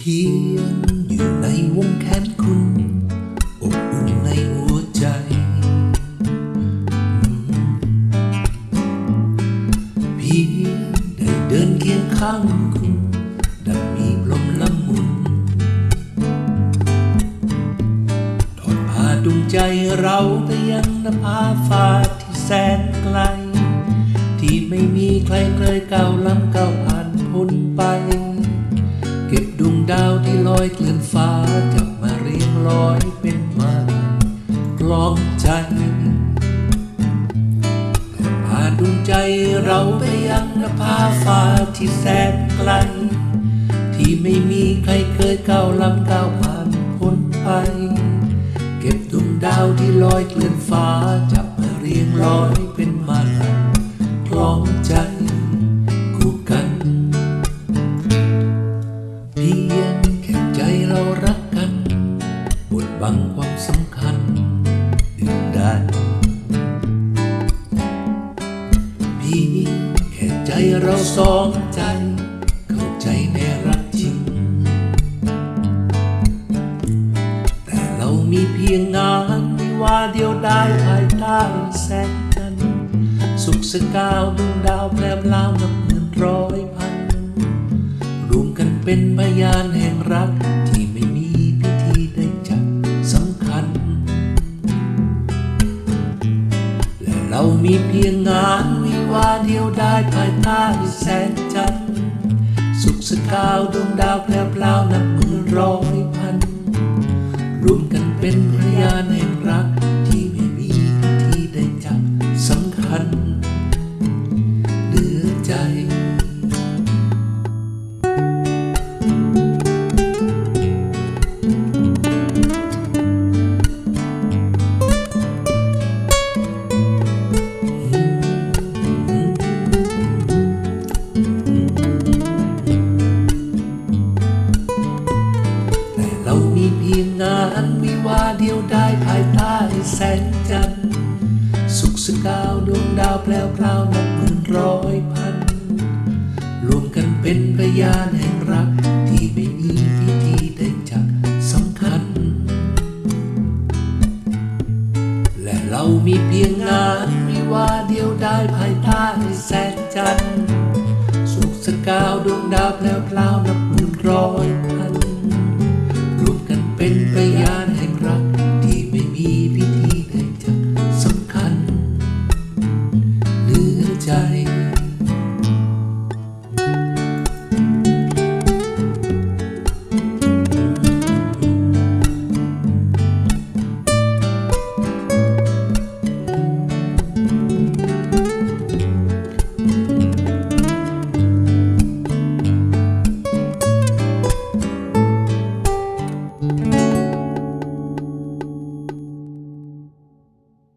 พียงอยู่ในวงแขนคุณอบอุ่นในหัวใจ เพียงได้เดินเคียงข้างคุณดังมีลมละมุนทอดพาดวงใจเราไปยังนภาฟ้าที่แสนไกล ที่ไม่มีใครเคยก้าวล้ำก้าวผ่านพ้นไป ดาวที่ลอยเกลื่อนฟ้าจับมาเรียงร้อยเป็นมาลัยกลองใจพาดวงใจเราไปยังนภาฟ้าที่แสนไกล ที่ไม่มีใครเคยก้าวล้ำก้าวผ่านพ้นไป เก็บดวงดาวที่ลอยเกลื่อนฟ้าจับมาเรียงร้อยเป็นมาลัยคล้องใจ สำคัญดื่นได้เพียงแค่ใจเราสองใจ เข้าใจในรักจริง แต่เรามีเพียงงานวิวาเดียวได้ภายใต้แสงจันทร์สุขสกาวดวงดาวแปรบลาวนับหมื่นร้อยพัน รวมกันเป็นพยานแห่งรัก เรามีเพียงงานวิวาเดียวได้ภายใต้แสงจันทร์สุขสกาวดวงดาวแพร่พลาวนับหมื่นร้อยพันรวมกันเป็นพยานแห่ง มีเพียงงานวิวาเดียวได้ภายใต้แสงจันทร์สุขสกาวดวงดาวแปลวพราวนับหมื่นร้อยพัน รวมกันเป็นพยานแห่งรักที่ไม่มีพิธีได้จัดสำคัญ และเรามีเพียงงานวิวาเดียวได้ภายใต้แสงจันทร์สุขสกาวดวงดาวแปลวพราวนับหมื่นร้อย